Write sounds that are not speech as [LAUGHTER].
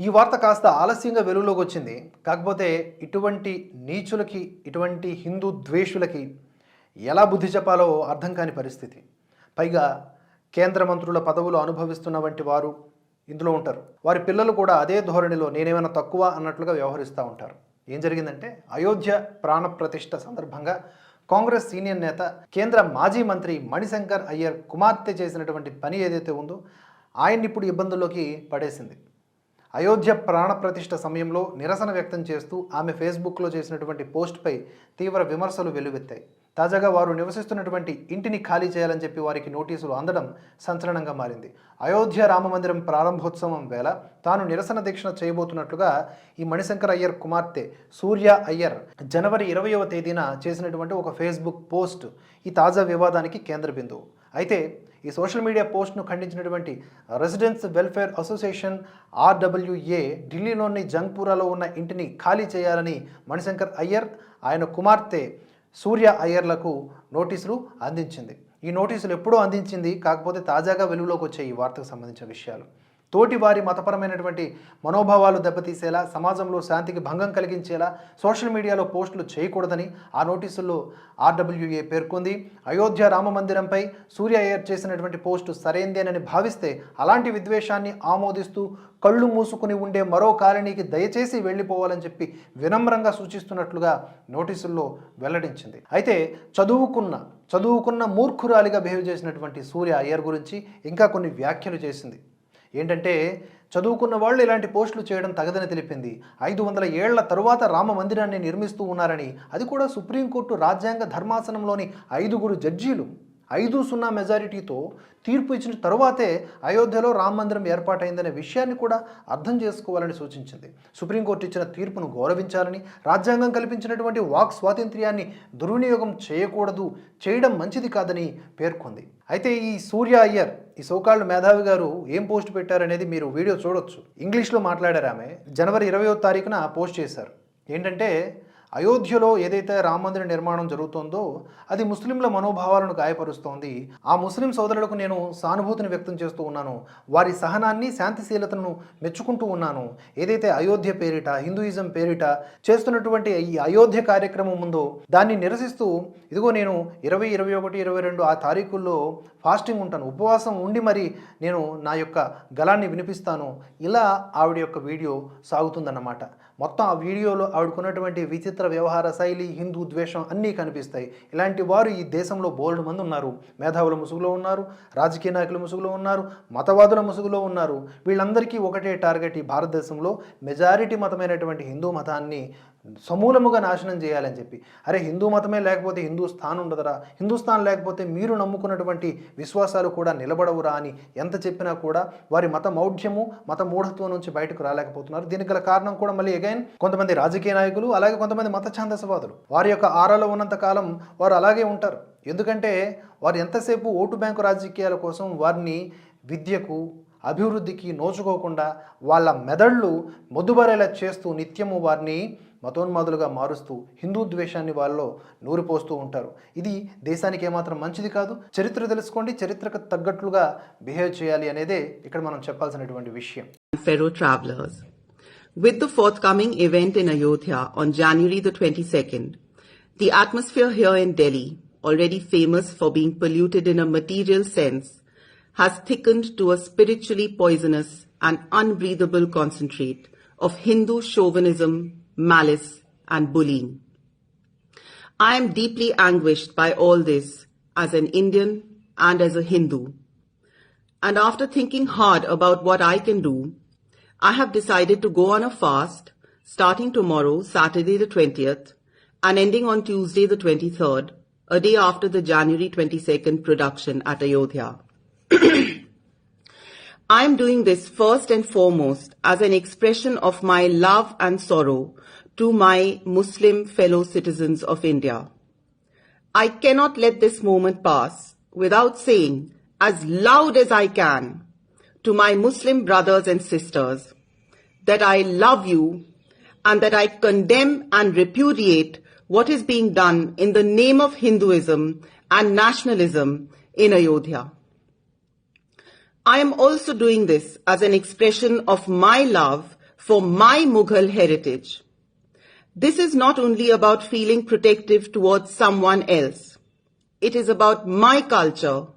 ఈ వార్త కాస్త ఆలస్యంగా వెలుగులోకి వచ్చింది. కాకపోతే ఇటువంటి నీచులకి ఇటువంటి హిందూ ద్వేషులకి ఎలా బుద్ధి చెప్పాలో అర్థం కాని పరిస్థితి. పైగా కేంద్ర మంత్రుల పదవులు అనుభవిస్తున్న వంటి వారు ఇందులో ఉంటారు. వారి పిల్లలు కూడా అదే ధోరణిలో నేనేమైనా తక్కువ అన్నట్లుగా వ్యవహరిస్తూ ఉంటారు. ఏం జరిగిందంటే అయోధ్య ప్రాణప్రతిష్ట సందర్భంగా కాంగ్రెస్ సీనియర్ నేత కేంద్ర మాజీ మంత్రి మణిశంకర్ అయ్యర్ కుమార్తె చేసినటువంటి పని ఏదైతే ఉందో ఆయన్ని ఇప్పుడు ఇబ్బందుల్లోకి పడేసింది. అయోధ్య ప్రాణప్రతిష్ఠ సమయంలో నిరసన వ్యక్తం చేస్తూ ఆమె ఫేస్బుక్లో చేసినటువంటి పోస్ట్పై తీవ్ర విమర్శలు వెలువెత్తాయి తాజాగా వారు నివసిస్తున్నటువంటి ఇంటిని ఖాళీ చేయాలని చెప్పి వారికి నోటీసులు అందడం సంచలనంగా మారింది. అయోధ్య రామమందిరం ప్రారంభోత్సవం వేళ తాను నిరసన దీక్షణ చేయబోతున్నట్లుగా ఈ మణిశంకర్ అయ్యర్ కుమార్తె సూర్య అయ్యర్ జనవరి ఇరవయవ తేదీన చేసినటువంటి ఒక ఫేస్బుక్ పోస్ట్ ఈ తాజా వివాదానికి కేంద్ర బిందువు అయితే ఈ సోషల్ మీడియా పోస్ట్ను ఖండించినటువంటి రెసిడెన్స్ వెల్ఫేర్ అసోసియేషన్ ఆర్డబ్ల్యూఏ ఢిల్లీలోని జంగ్పూరాలో ఉన్న ఇంటిని ఖాళీ చేయాలని మణిశంకర్ అయ్యర్ ఆయన కుమార్తె సూర్య అయ్యర్లకు నోటీసులు అందించింది. ఈ నోటీసులు ఎప్పుడో అందించింది కాకపోతే తాజాగా వెలుగులోకి వచ్చాయి ఈ వార్తకు సంబంధించిన విషయాలు. తోటి వారి మతపరమైనటువంటి మనోభావాలు దెబ్బతీసేలా సమాజంలో శాంతికి భంగం కలిగించేలా సోషల్ మీడియాలో పోస్టులు చేయకూడదని ఆ నోటీసుల్లో ఆర్డబ్ల్యూఏ పేర్కొంది. అయోధ్య రామ మందిరంపై సూర్య అయ్యర్ చేసినటువంటి పోస్టు సరైందేనని భావిస్తే అలాంటి విద్వేషాన్ని ఆమోదిస్తూ కళ్ళు మూసుకుని ఉండే మరో కాలనీకి దయచేసి వెళ్ళిపోవాలని చెప్పి వినమ్రంగా సూచిస్తున్నట్లుగా నోటీసుల్లో వెల్లడించింది. అయితే చదువుకున్న చదువుకున్న మూర్ఖురాలిగా బిహేవ్ చేసినటువంటి సూర్య అయ్యర్ గురించి ఇంకా కొన్ని వ్యాఖ్యలు చేసింది. ఏంటంటే చదువుకున్న వాళ్ళు ఇలాంటి పోస్టులు చేయడం తగదని తెలిపింది. ఐదు వందల ఏళ్ళ తరువాత రామ మందిరాన్ని నిర్మిస్తూ ఉన్నారని అది కూడా సుప్రీంకోర్టు రాజ్యాంగ ధర్మాసనంలోని ఐదుగురు జడ్జీలు. ఐదు సున్నా మెజారిటీతో తీర్పు ఇచ్చిన తరువాతే అయోధ్యలో రామ మందిరం ఏర్పాటైందనే విషయాన్ని కూడా అర్థం చేసుకోవాలని సూచించింది. సుప్రీంకోర్టు ఇచ్చిన తీర్పును గౌరవించాలని రాజ్యాంగం కల్పించినటువంటి వాక్ స్వాతంత్ర్యాన్ని దుర్వినియోగం చేయకూడదు చేయడం మంచిది కాదని పేర్కొంది. అయితే ఈ సూర్య అయ్యర్ ఈ సోకాళ్ళు మేధావి గారు ఏం పోస్ట్ పెట్టారనేది మీరు వీడియో చూడొచ్చు. ఇంగ్లీష్లో మాట్లాడారు ఆమె. జనవరి ఇరవయో తారీఖున పోస్ట్ చేశారు. ఏంటంటే అయోధ్యలో ఏదైతే రామ మందిర నిర్మాణం జరుగుతోందో అది ముస్లింల మనోభావాలను గాయపరుస్తోంది. ఆ ముస్లిం సోదరులకు నేను సానుభూతిని వ్యక్తం చేస్తూ ఉన్నాను. వారి సహనాన్ని శాంతిశీలతను మెచ్చుకుంటూ ఉన్నాను. ఏదైతే అయోధ్య పేరిట హిందూయిజం పేరిట చేస్తున్నటువంటి ఈ అయోధ్య కార్యక్రమం ఉందో దాన్ని నిరసిస్తూ ఇదిగో నేను ఇరవై ఇరవై ఒకటి ఇరవై రెండు ఆ తారీఖుల్లో ఫాస్టింగ్ ఉంటాను. ఉపవాసం ఉండి మరి నేను నా యొక్క గలాన్ని వినిపిస్తాను. ఇలా ఆవిడ యొక్క వీడియో సాగుతుందన్నమాట. మొత్తం ఆ వీడియోలో ఆవిడకున్నటువంటి విచిత్ర వ్యవహార శైలి హిందూ ద్వేషం అన్నీ కనిపిస్తాయి. ఇలాంటి వారు ఈ దేశంలో బోల్డ్ మంది ఉన్నారు. మేధావుల ముసుగులో ఉన్నారు రాజకీయ నాయకుల ముసుగులో ఉన్నారు మతవాదుల ముసుగులో ఉన్నారు. వీళ్ళందరికీ ఒకటే టార్గెట్ ఈ భారతదేశంలో. మెజారిటీ మతమైనటువంటి హిందూ మతాన్ని సమూలముగా నాశనం చేయాలని చెప్పి. అరే హిందూ మతమే లేకపోతే హిందూస్థాన్ ఉండదురా. హిందూస్థాన్ లేకపోతే మీరు నమ్ముకున్నటువంటి విశ్వాసాలు కూడా నిలబడవురా అని ఎంత చెప్పినా కూడా వారి మత మౌఢ్యము మత మూఢత్వం నుంచి బయటకు రాలేకపోతున్నారు. దీనికి గల కారణం కూడా మళ్ళీ అగైన్ కొంతమంది రాజకీయ నాయకులు అలాగే కొంతమంది మత ఛాందసవాదులు. వారి యొక్క ఆరాలో ఉన్నంత కాలం వారు అలాగే ఉంటారు. ఎందుకంటే వారు ఎంతసేపు ఓటు బ్యాంకు రాజకీయాల కోసం వారిని విద్యకు అభివృద్ధికి నోచుకోకుండా వాళ్ళ మెదళ్ళు మొద్దుబారేలా చేస్తూ నిత్యము వారిని మతోన్మాదులుగా మారుస్తూ హిందూ ద్వేషాన్ని వాళ్ళలో నూరిపోస్తూ ఉంటారు ఇది దేశానికి ఏమాత్రం మంచిది కాదు చరిత్ర తెలుసుకోండి చరిత్రకు తగ్గట్లుగా బిహేవ్ చేయాలి అనేదే ఇక్కడ మనం చెప్పాల్సినటువంటి విషయం fellow travelers. With the forthcoming event in Ayodhya on January the 22nd, the atmosphere here in Delhi, already famous for being polluted in a material sense, has thickened to a spiritually poisonous and unbreathable concentrate of Hindu chauvinism, malice, and bullying. I am deeply anguished by all this as an Indian and as a Hindu. And after thinking hard about what I can do, I have decided to go on a fast starting tomorrow, Saturday the 20th, and ending on Tuesday the 23rd, a day after the January 22nd production at Ayodhya. [CLEARS THROAT] I am doing this first and foremost as an expression of my love and sorrow to my Muslim fellow citizens of India. I cannot let this moment pass without saying as loud as I can to my Muslim brothers and sisters that I love you and that I condemn and repudiate what is being done in the name of Hinduism and nationalism in Ayodhya. I am also doing this as an expression of my love for my Mughal heritage. This is not only about feeling protective towards someone else. It is about my culture